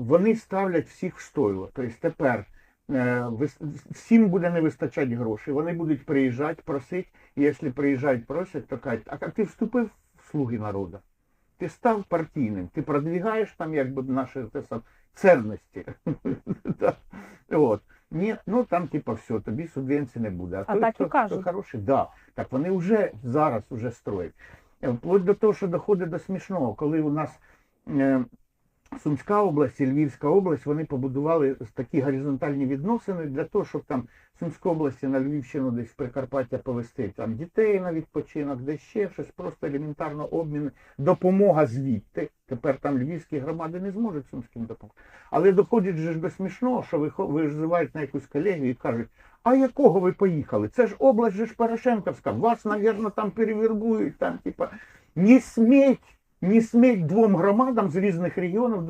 вони ставлять всіх в стойло. Тобто тепер е, всім буде не вистачати грошей. Вони будуть приїжджати, просити, і якщо приїжджають, просять, то кажуть, а ти вступив в слуги народу. Ти став партійним, ти продвигаєш там якби наші те сам, цінності. От. Ні, ну там типа все, тобі субвенції не буде. А той, так і кажуть. хто хороший, да. Так вони вже зараз вже строять. Е, Вплоть до того, що доходить до смішного, коли у нас е, Сумська область і Львівська область, вони побудували такі горизонтальні відносини для того, щоб там в Сумській області на Львівщину десь в Прикарпаття повести там дітей на відпочинок, десь ще щось, просто елементарно обмін, допомога звідти. Тепер там львівські громади не зможуть сумським допомогти. Але доходить же ж до смішного, що вихо- визивають на якусь колегію і кажуть, а якого ви поїхали? Це ж область же ж Порошенковська, вас, мабуть, там перевербують, там, типа, не сміть, не сметь двом громадам з різних регіонів